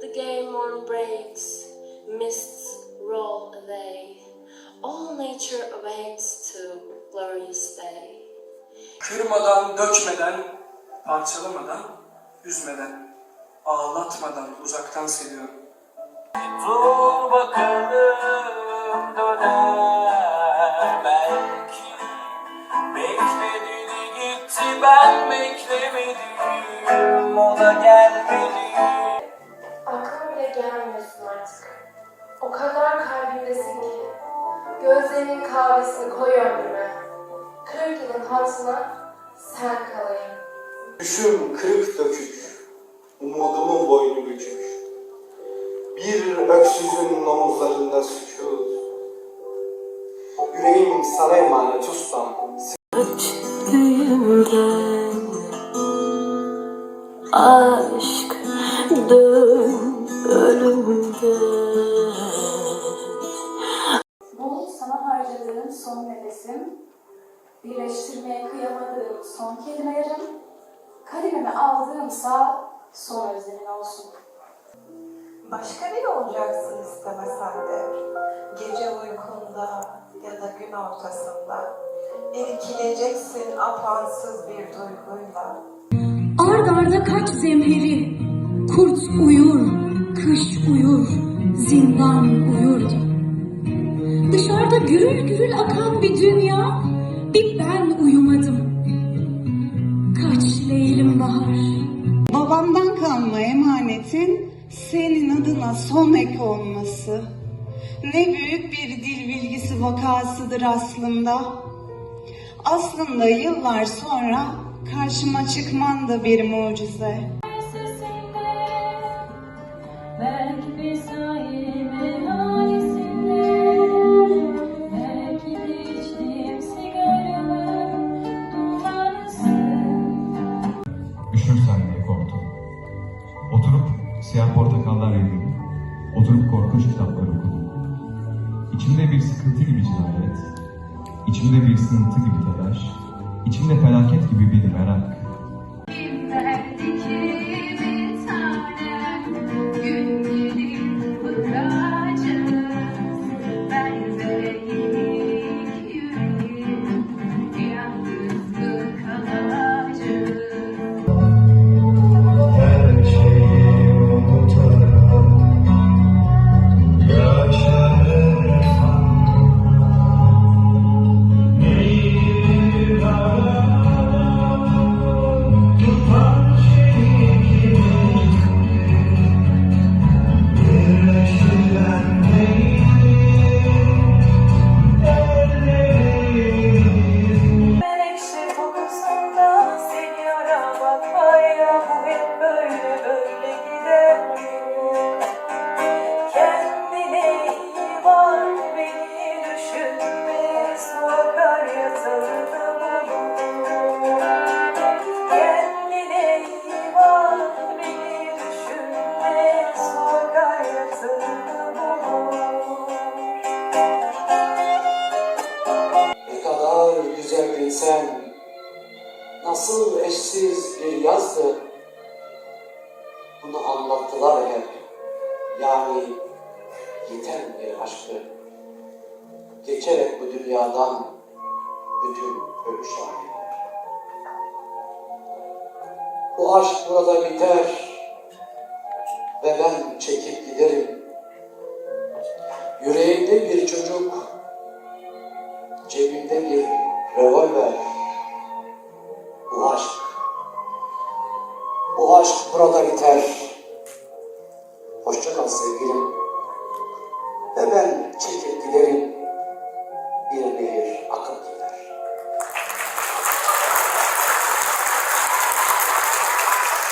The gay morn breaks, mists roll away. All nature awaits to glorious day. Kırmadan, dökmeden, parçalamadan, üzmeden, ağlatmadan uzaktan seviyorum. Dur bakalım döner belki Beklediğini gitti ben beklemedim O da gelmedi gelmiyorsun artık. O kadar kalbimdesin ki. Gözlerinin kahvesini koy ömrüme. Kırk yılın hatırına sen kalayım. Düşüm kırık dökük, umudumun boynu bükük. Bir öksüzün omuzlarında sükut. Yüreğim sana emanet ustam. Düğümden aşk dön ölümden Bu sana harcadığım son nefesim, birleştirmeye kıyamadığım son kelimelerim, kalemime aldığımsa son özlemin olsun. Başka biri olacaksın istemesen de. Gece uykunda ya da gün ortasında. İrkileceksin apansız bir duyguyla. Ard arda kaç zemheri, kurt uyur, kış uyur, zindan uyurdu. Dışarıda gürül gürül akan bir dünya, bir ben uyumadım. Kaç leylim bahar. Babamdan kalma emanetin senin adına son ek olması. Ne büyük bir dil bilgisi vakasıdır aslında. Aslında yıllar sonra karşıma çıkman da bir mucize. Oturup korkunç kitaplar okudum. İçimde bir sıkıntı gibi cinayet. içimde bir sınıntı gibi telaş. içimde felaket gibi bir merak. Nasıl eşsiz bir yazdı. Bunu anlattılar hep. Yani yiten bir aşkı. Geçerek bu dünyadan bütün ölü şahitler. Bu aşk burada biter ve ben çekip sevgilim. Ve ben